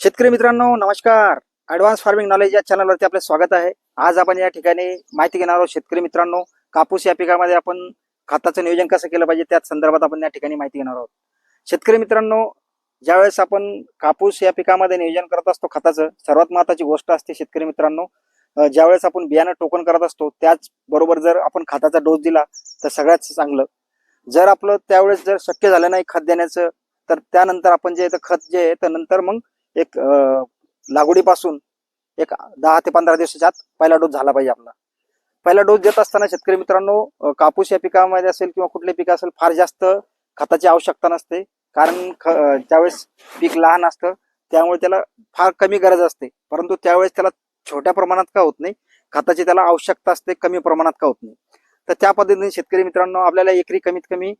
शेतकरी मित्रांनो नमस्कार. ऍडव्हान्स फार्मिंग नॉलेज या चॅनलवरती आपले स्वागत आहे. आज आपण या ठिकाणी माहिती घेणार आहोत शेतकरी मित्रांनो. कापूस या पिकामध्ये आपण खताचं नियोजन कसं केलं पाहिजे त्या संदर्भात आपण या ठिकाणी माहिती घेणार आहोत. शेतकरी मित्रांनो ज्यावेळेस आपण कापूस या पिकामध्ये नियोजन करत असतो खताचं सर्वात महत्वाची गोष्ट असते शेतकरी मित्रांनो ज्यावेळेस आपण बियाणं टोकन करत असतो त्याचबरोबर जर आपण खताचा डोस दिला तर सगळ्यात चांगलं. जर आपलं त्यावेळेस जर शक्य झालं नाही खत देण्याचं तर त्यानंतर आपण जे खत जे आहे तर नंतर मग एक लागवडीपासून एक दहा ते पंधरा दिवसाच्या आत पहिला डोस झाला पाहिजे आपला. पहिला डोस देत असताना शेतकरी मित्रांनो कापूस या पिकामध्ये असेल किंवा कुठले पीक असेल फार जास्त खताची आवश्यकता नसते. कारण ख- ज्यावेळेस पीक लहान असतं त्यामुळे त्याला फार कमी गरज असते. परंतु त्यावेळेस त्याला छोट्या प्रमाणात का होत नाही? खताची त्याला आवश्यकता असते कमी प्रमाणात का होत नाही? तर त्या पद्धतीने शेतकरी मित्रांनो आपल्याला एकरी कमीत कमी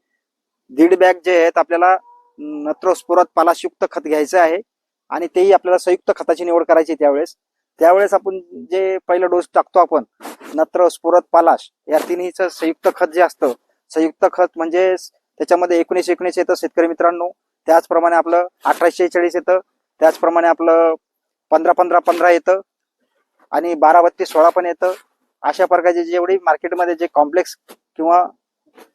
दीड बॅग जे आहेत आपल्याला नत्रस्फुरत पालाशयुक्त खत घ्यायचं आहे. आणि तेही आपल्याला संयुक्त खताची निवड करायची त्यावेळेस. त्यावेळेस आपण जे पहिला डोस टाकतो आपण नत्र स्फुरत पालाश या तिन्हीचं संयुक्त खत जे असतं संयुक्त खत म्हणजे त्याच्यामध्ये एकोणीस एकोणीस येतं शेतकरी मित्रांनो. त्याचप्रमाणे आपलं अठराशे चाळीस येतं. त्याचप्रमाणे आपलं पंधरा पंधरा पंधरा येतं. आणि बारा बत्तीस सोळा पण येतं. अशा प्रकारचे जेवढी मार्केटमध्ये जे कॉम्प्लेक्स किंवा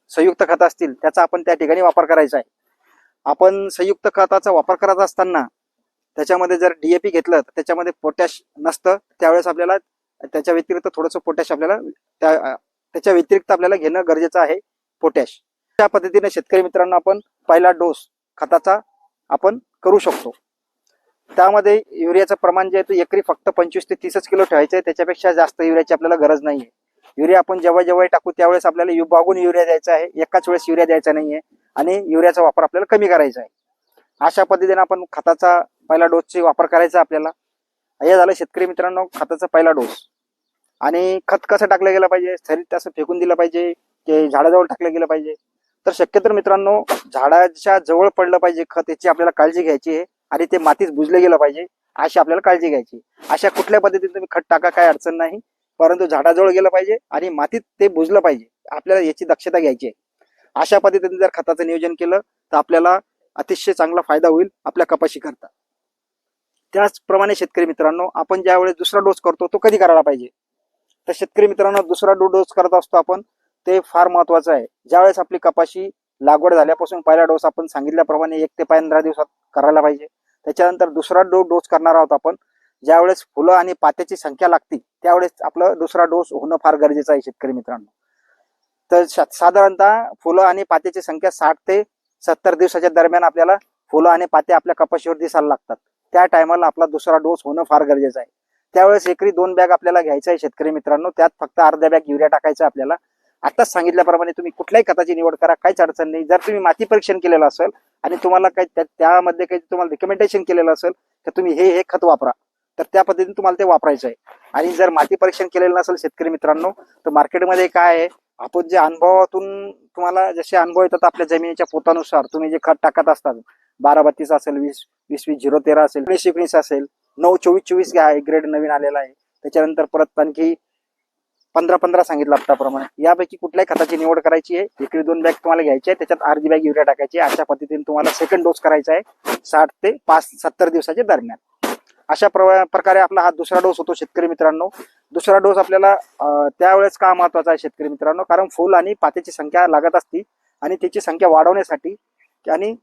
संयुक्त खत असतील त्याचा आपण त्या ठिकाणी वापर करायचा आहे. आपण संयुक्त खताचा वापर करत असताना त्याच्यामध्ये जर डीएपी घेतलं तर त्याच्यामध्ये पोटॅश नसतं. त्यावेळेस आपल्याला त्याच्या व्यतिरिक्त थोडंसं पोटॅश आपल्याला त्या त्याच्या व्यतिरिक्त आपल्याला घेणं गरजेचं आहे पोटॅश त्या पद्धतीने शेतकरी मित्रांनो आपण पहिला डोस खताचा आपण करू शकतो. त्यामध्ये युरियाचं प्रमाण जे आहे ते एकरी फक्त पंचवीस ते तीसच किलो ठेवायचं आहे. त्याच्यापेक्षा जास्त युरियाची आपल्याला गरज नाही आहे युरिया आपण जेव्हा जेव्हा टाकू त्यावेळेस आपल्याला विभागून युरिया द्यायचा आहे. एकाच वेळेस युरिया द्यायचा नाही आहे आणि युरियाचा वापर आपल्याला कमी करायचा आहे. अशा पद्धतीने आपण खताचा पहिला डोसचा वापर करायचा आपल्याला. हे झालं शेतकरी मित्रांनो खताचा पहिला डोस. आणि खत कसं टाकलं गेलं पाहिजे? सरीत असं फेकून दिलं पाहिजे की झाडाजवळ टाकलं गेलं पाहिजे? तर शक्यतो मित्रांनो झाडाच्या जवळ पडलं पाहिजे खत याची आपल्याला काळजी घ्यायची आहे. आणि ते मातीत बुजलं गेलं पाहिजे अशी आपल्याला काळजी घ्यायची अशा कुठल्या पद्धतीने तुम्ही खत टाका काय अडचण नाही. परंतु झाडाजवळ गेलं पाहिजे आणि मातीत ते बुजलं पाहिजे. आपल्याला याची दक्षता घ्यायची आहे. अशा पद्धतीने जर खताचं नियोजन केलं तर आपल्याला अतिशय चांगला फायदा होईल आपल्या कपाशी करता त्याचप्रमाणे शेतकरी मित्रांनो आपण ज्यावेळेस दुसरा डोस करतो तो कधी करायला पाहिजे? तर शेतकरी मित्रांनो दुसरा डो डोस करत असतो आपण ते फार महत्वाचं आहे. ज्यावेळेस आपली कपाशी लागवड झाल्यापासून पहिला डोस आपण सांगितल्याप्रमाणे एक ते पंधरा दिवसात करायला पाहिजे. त्याच्यानंतर दुसरा डो डोस करणार आहोत आपण ज्यावेळेस फुलं आणि पात्याची संख्या लागते त्यावेळेस आपलं दुसरा डोस होणं फार गरजेचं आहे शेतकरी मित्रांनो. तर साधारणतः फुलं आणि पात्याची संख्या साठ ते सत्तर दिवसाच्या दरम्यान आपल्याला फुलं आणि पाते आपल्या कपाशीवर दिसायला लागतात. त्या टायमाला आपला दुसरा डोस होणं फार गरजेचं आहे. त्यावेळेस एकरी दोन बॅग आपल्याला घ्यायचं आहे शेतकरी मित्रांनो. त्यात फक्त अर्ध्या बॅग युरिया टाकायचा आपल्याला. आताच सांगितल्याप्रमाणे तुम्ही कुठल्याही खताची निवड करा काहीच अडचण नाही. जर तुम्ही माती परीक्षण केलेलं असेल आणि तुम्हाला काही त्यामध्ये काही तुम्हाला रिकमेंडेशन केलेलं असेल तर तुम्ही हे हे खत वापरा. तर त्या पद्धतीने तुम्हाला ते वापरायचं आहे. आणि जर माती परीक्षण केलेलं नसेल शेतकरी मित्रांनो तर मार्केटमध्ये काय आहे? आपण जे अनुभवातून तुम्हाला जसे अनुभव येतात आपल्या जमिनीच्या पोतानुसार तुम्ही जे खत टाकत असतात बारा बत्तीस असेल वीस वीस वीस झिरो तेरा असेल एकोणीस एकोणीस असेल नऊ चोवीस चोवीस घ्या ग्रेड नवीन आलेला आहे. त्याच्यानंतर परत आणखी पंधरा पंधरा सांगितलं आताप्रमाणे यापैकी कुठल्याही खताची निवड करायची आहे इकडे दोन बॅग तुम्हाला घ्यायची आहे त्याच्यात अर्धी बॅग युरिया टाकायची आहे. अशा पद्धतीने तुम्हाला सेकंड डोस करायचा आहे साठ ते पाच सत्तर दिवसाच्या दरम्यान. अशा प्र- प्रकारे आपला हा दुसरा डोस होतो शेतकरी मित्रांनो. दुसरा डोस आपल्याला त्यावेळेस का महत्त्वाचा आहे शेतकरी मित्रांनो? कारण फुल आणि पात्याची संख्या लागत असती आणि त्याची संख्या वाढवण्यासाठी आणि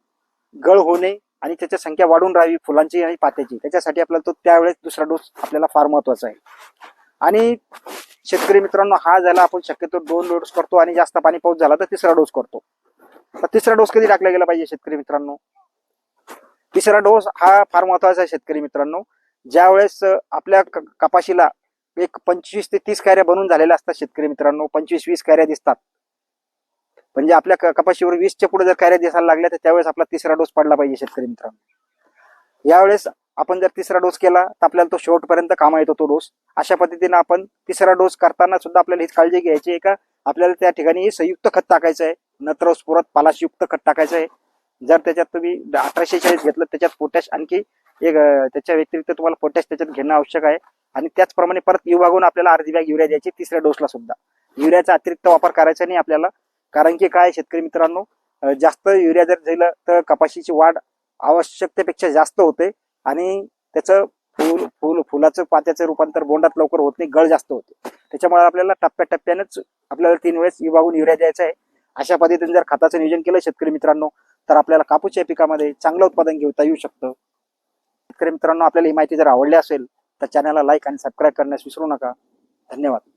गळ होणे आणि त्याच्या संख्या वाढून राहावी फुलांची आणि पात्याची. त्याच्यासाठी आपल्याला तो त्यावेळेस दुसरा डोस आपल्याला फार महत्त्वाचा आहे. आणि शेतकरी मित्रांनो हा झाला आपण शक्यतो दोन डोस करतो आणि जास्त पाणी पाऊस झाला तर तिसरा डोस करतो. तर तिसरा डोस कधी टाकला गेला पाहिजे शेतकरी मित्रांनो? तिसरा डोस हा फार महत्त्वाचा आहे शेतकरी मित्रांनो. ज्यावेळेस आपल्या क- कपाशीला एक पंचवीस ते तीस कार्या बनून झालेल्या असतात शेतकरी मित्रांनो पंचवीस वीस कार्या दिसतात. म्हणजे आपल्या कपाशीवर वीसच्या पुढे जर कैऱ्या दिसायला लागल्या तर त्यावेळेस आपला तिसरा डोस पडला पाहिजे शेतकरी मित्रांनो. यावेळेस आपण जर तिसरा डोस केला तर आपल्याला तो शेवटपर्यंत कामा येतो तो डोस अशा पद्धतीने आपण तिसरा डोस करताना सुद्धा आपल्याला हीच काळजी घ्यायची आहे का? आपल्याला त्या ठिकाणी संयुक्त खत टाकायचं आहे. नत्र स्फुरत पालाशयुक्त खत टाकायचं आहे. जर त्याच्यात तुम्ही अठराशे चाळीस घेतलं त्याच्यात पोटॅश आणखी एक त्याच्या व्यतिरिक्त तुम्हाला पोटॅश त्याच्यात घेणं आवश्यक आहे. आणि त्याचप्रमाणे परत विभागून आपल्याला अर्धी बॅग युरिया द्यायची तिसऱ्या डोसला सुद्धा. युरियाचा अतिरिक्त वापर करायचा नाही आपल्याला. कारण की काय शेतकरी मित्रांनो जास्त युरिया जर दिलं तर कपाशीची वाढ आवश्यकतेपेक्षा जास्त होते आणि त्याचं फुल फुल फुलाचं पात्याचं रूपांतर बोंडात लवकर होत नाही गळ जास्त होते. त्याच्यामुळे आपल्याला टप्प्याटप्प्यानेच आपल्याला तीन वेळेस विभागून युरिया द्यायचा आहे. अशा पद्धतीने जर खताचं नियोजन केलं शेतकरी मित्रांनो तर आपल्याला कापूसच्या पिकामध्ये चांगलं उत्पादन घेता येऊ शकतं. शेतकरी मित्रांनो आपल्याला ही माहिती जर आवडली असेल तर चॅनलला लाईक आणि सबस्क्राईब करण्यास विसरू नका. धन्यवाद.